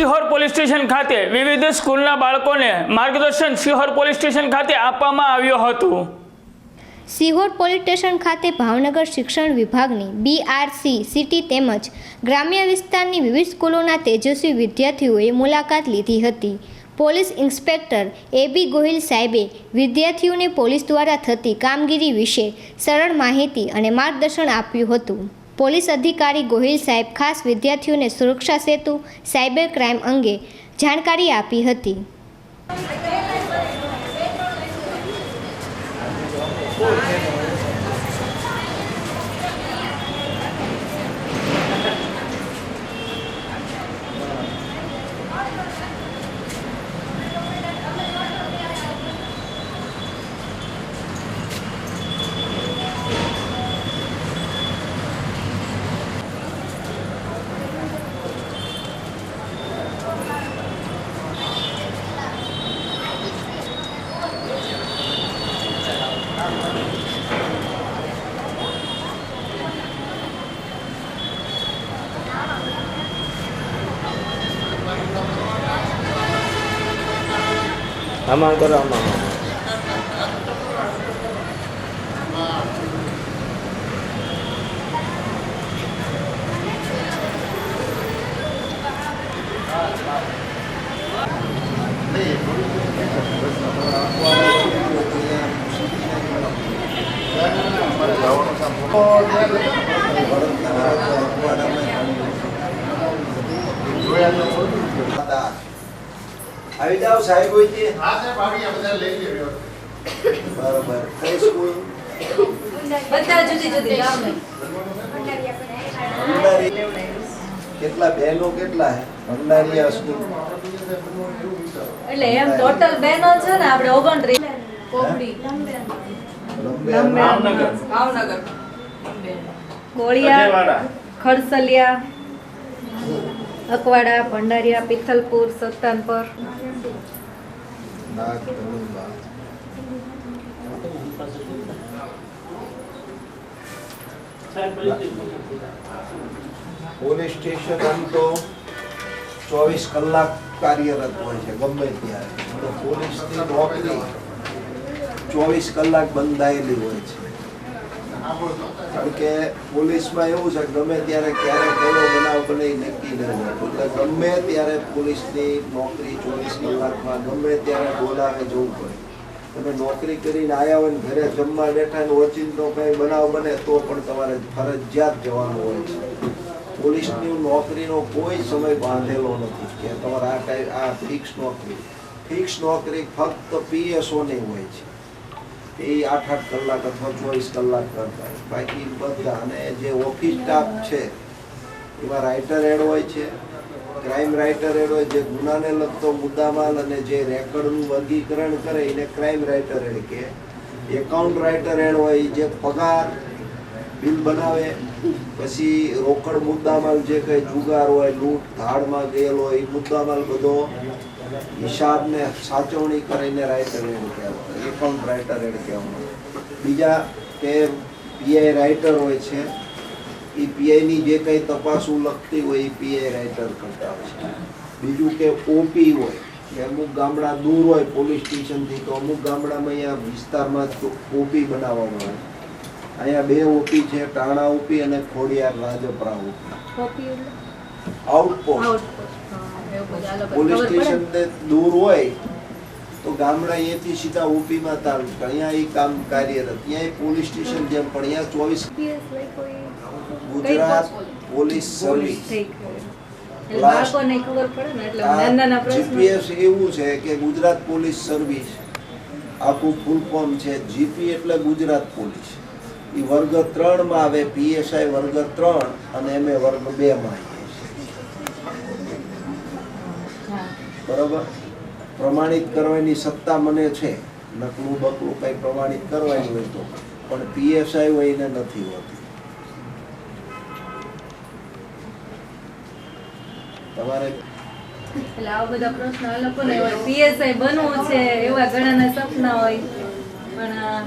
Sihor police station ખાતે વિવિધ સ્કૂલના બાળકોને માર્ગદર્શન સિહોર પોલીસ સ્ટેશન ખાતે આપવામાં આવ્યું હતું. સિહોર પોલીસ સ્ટેશન ખાતે ભાવનગર શિક્ષણ વિભાગની બીઆરસી સિટી તેમજ ગ્રામ્ય વિસ્તારની વિવિધ સ્કૂલોના તેજસ્વી વિદ્યાર્થીઓએ મુલાકાત લીધી હતી. Police inspector A B Gohil સાહેબે વિદ્યાર્થીઓને પોલીસ દ્વારા થતી કામગીરી વિશે સરળ માહિતી અને માર્ગદર્શન આપ્યું હતું. પોલીસ અધિકારી ગોહિલ સાહેબ ખાસ વિદ્યાર્થીઓને સુરક્ષા સેતુ સાયબર ક્રાઇમ અંગે જાણકારી આપી હતી. આમાં કરો આમાં આમાં. આવી જાવ સાહેબ હોય છે બરોબર. કઈ સ્કૂલ બધા જુદી જુદી ભંડારી કેટલા બહેનો કેટલા હે? ભંડારીયા સ્કૂલ એટલે એમ ટોટલ બહેનો છે ને આપણે ઓગણત્રીસ. કોપડી લંબે ભાવનગર. ભાવનગર. કોળિયા ખડસલિયા અકવાડા ભંડારિયા પિથલપુર સત્તાનપર. પોલીસ સ્ટેશન આમ તો ચોવીસ કલાક કાર્યરત હોય છે, ગમે ત્યારે. પોલીસ પોલીસની નોકરી ચોવીસ કલાક બંધાયેલી હોય છે. કારણ કે પોલીસમાં એવું છે ગમે ત્યારે ક્યારે કયો બનાવ નક્કી ન એટલે ગમે ત્યારે પોલીસની નોકરી ચોવીસ કલાકમાં ગમે ત્યારે બોલાવે જવું પડે. તમે નોકરી કરીને આવ્યા હોય ને ઘરે જમવા બેઠા ને ઓચિંતો કંઈ બનાવ બને તો પણ તમારે ફરજિયાત જવાનું હોય છે. પોલીસની નોકરીનો કોઈ સમય બાંધેલો નથી કે તમારે આ કઈ, આ ફિક્સ નોકરી. ફિક્સ નોકરી ફક્ત પીએસઓની હોય છે. એ આઠ આઠ કલાક અથવા ચોવીસ કલાક કરતા બાકી બધા અને જે ઓફિસ સ્ટાફ છે એમાં રાઇટર એડ હોય છે ક્રાઇમ રાઇટર એડ હોય જે ગુનાને લગતો મુદ્દામાલ અને જે રેકર્ડનું વર્ગીકરણ કરે, એને ક્રાઇમ રાઇટર એડ કે એકાઉન્ટ રાઇટર એડ હોય જે પગાર બિલ બનાવે, પછી રોકડ મુદ્દામાલ જે કંઈ જુગાર હોય, લૂંટ, ધાડમાં ગયેલો હોય એ મુદ્દામાલ બધો હિસાબને સાચવણી કરીને રાઇટર એડ કહેવાય એકાઉન્ટ રાઇટર એડ કહેવામાં બીજા કે પીઆઈ રાઇટર હોય છે એ પીઆઈની જે કંઈ તપાસો લખતી હોય એ પીઆઈ રાઇટર કરતા હોય છે. બીજું કે ઓપી હોય કે અમુક ગામડા દૂર હોય પોલીસ સ્ટેશનથી તો અમુક ગામડામાં અહીંયા વિસ્તારમાં ઓપી બનાવવામાં આવે અહીંયા બે ઓપી છે ટાણા ઓપી અને Khodiyar Rajpara OP outpost police station દૂર હોય તો ગામડા અહીંયાથી સીધા ઓપીમાં તાલુકા અહીંયા એ કામ કાર્યરત અહીંયા પોલીસ સ્ટેશન જેમ પણ અહીંયા ચોવીસ ગુજરાત પોલીસ સર્વિસ જીપીએસ એવું છે કે ગુજરાત પોલીસ સર્વિસ આખું ફૂલ ફોર્મ છે. જીપી એટલે ગુજરાત પોલીસ. એ વર્ગ ત્રણમાં આવે પીએસઆઈ વર્ગ ત્રણ અને એમ વર્ગ બે માં બરાબર? પ્રમાણિત કરવાની સત્તા મને છે. નકલું બકલું કઈ પ્રમાણિત કરવાની હોય તો. પણ પીએસઆઈ હોય એને નથી હોતી. તમારે એટલે આવા બધા પ્રશ્નો લોકોને હોય. પીએસઆઈ બનવું છે એવા ઘણાના સપના હોય. પણ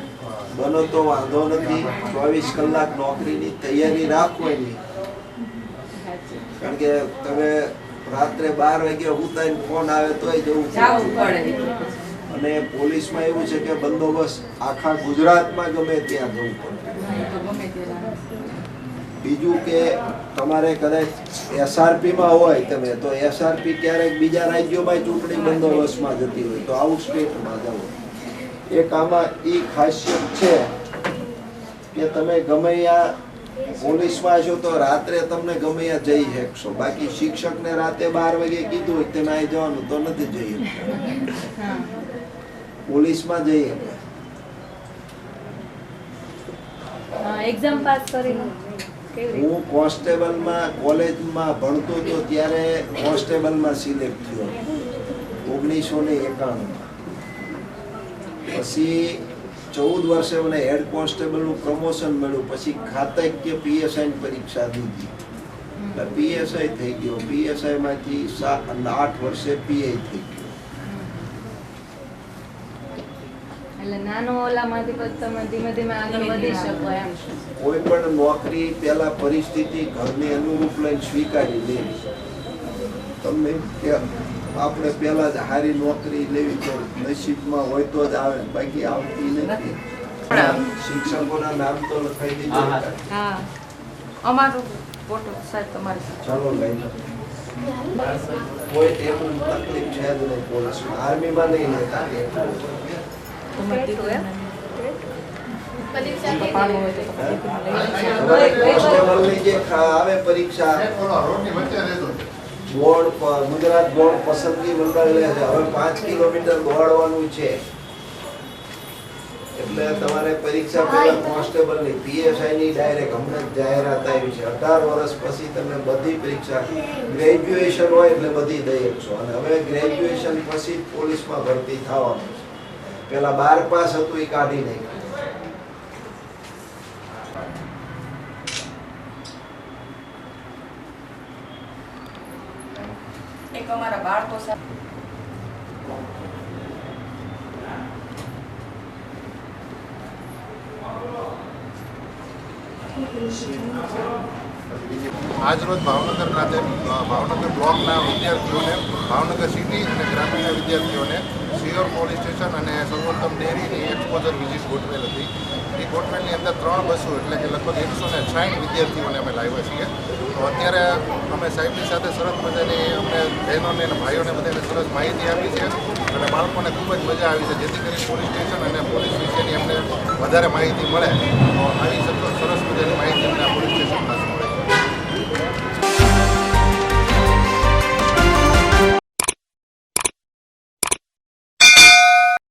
બનો તો વાંધો નથી. ચોવીસ કલાક નોકરીની તૈયારી રાખવાની. કારણ કે તમે રાત્રે બાર વાગે ઉતારીને ફોન આવે તોય જવું પડે. અને પોલીસમાં એવું છે કે બંદોબસ્ત આખા ગુજરાતમાં ગમે ત્યાં જવું પડે. બીજું કે તમારે કદાચ એસઆરપીમાં હોય તમે, તો એસઆરપી ક્યારેક બીજા રાજ્યોમાં ચૂંટણી બંદોબસ્તમાં જતી હોય, તો આઉટ સ્ટેટમાં જાઓ. એક આમાં એ ખાસિયત છે કે તમે ગમે ત્યાં પોલીસમાં છો તો રાત્રે તમને ગમે ત્યાં જઈ શકશો. બાકી શિક્ષકને રાતે બાર વાગે કીધું હોય તમે અહીં જવાનું તો નથી જઈ પોલીસમાં જઈ શકે એક્ઝામ પાસ કરી લો કેવી રીતે હું કોન્સ્ટેબલમાં, કોલેજમાં ભણતો હતો ત્યારે કોન્સ્ટેબલમાં સિલેક્ટ થયો. ઓગણીસો ને એકાણુંમાં. પછી ચૌદ વર્ષે મને હેડ કોન્સ્ટેબલનું પ્રમોશન મળ્યું. પછી ખાતાકીય પીએસઆઈની પરીક્ષા દીધી. પીએસઆઈ થઈ ગયો. પીએસઆઈમાંથી આઠ વર્ષે પીઆઈ થઈ ગયો. એટલે નાનો ઓલામાંથી પછી તમે ધીમે ધીમે આગળ વધી શકો એમ. કોઈ પણ નોકરી પહેલા પરિસ્થિતિ ઘરની અનુરૂપ લઈને સ્વીકારી લેવી. તમને કે આપણે પહેલા જ સારી નોકરી લેવી તો નસીબમાં હોય તો જ આવે બાકી આવતી નથી. શિક્ષકોના નામ તો લખાઈ દીધો. હા અમારો ફોટો સાહેબ તમારી ચાલો લઈ લો. કોઈ એવું તકલીફ છે જ નહીં પોલીસમાં. આર્મીમાં નહીં લેતા. તમારે કોન્સ્ટેબલની જે ખા- આવે પરીક્ષા બોર્ડ પ- ગુજરાત બોર્ડ પસંદગી મંડળ હવે પાંચ કિલોમીટર દોડવાનું છે. એટલે તમારે પરીક્ષા પહેલા કોન્સ્ટેબલની પીએસઆઈ ની ડાયરેક્ટ હમણાં જ જાહેરાત આવી છે. અઢાર વર્ષ પછી તમે બધી પરીક્ષા ગ્રેજ્યુએશન હોય એટલે બધી દઈ શકશો અને હવે ગ્રેજ્યુએશન પછી પોલીસમાં ભરતી થવાનું છે. પેલા બાર પાસ હતું એ કાઢી નાખ્યું. આજરોજ ભાવનગર ખાતે ભાવનગર બ્લોકના વિદ્યાર્થીઓને ભાવનગર સિટી અને ગ્રામ્ય વિદ્યાર્થીઓને સિયોર પોલીસ સ્ટેશન અને સર્વોત્તમ ડેરીની એક્સપોઝર વિઝિટ ગોઠવેલ હતી. એ ગોઠવેલની અંદર ત્રણ બસો એટલે કે લગભગ એકસો ને સાઠ વિદ્યાર્થીઓને અમે લાવ્યા છીએ. તો અત્યારે અમે સાહેબની સાથે સરસ મજાની અમને બહેનોને અને ભાઈઓને બધાને સરસ માહિતી આપી છે અને બાળકોને ખૂબ જ મજા આવી છે. જેથી કરી પોલીસ સ્ટેશન અને પોલીસ વિશેની અમને વધારે માહિતી મળે. તો આવી સરસ સરસ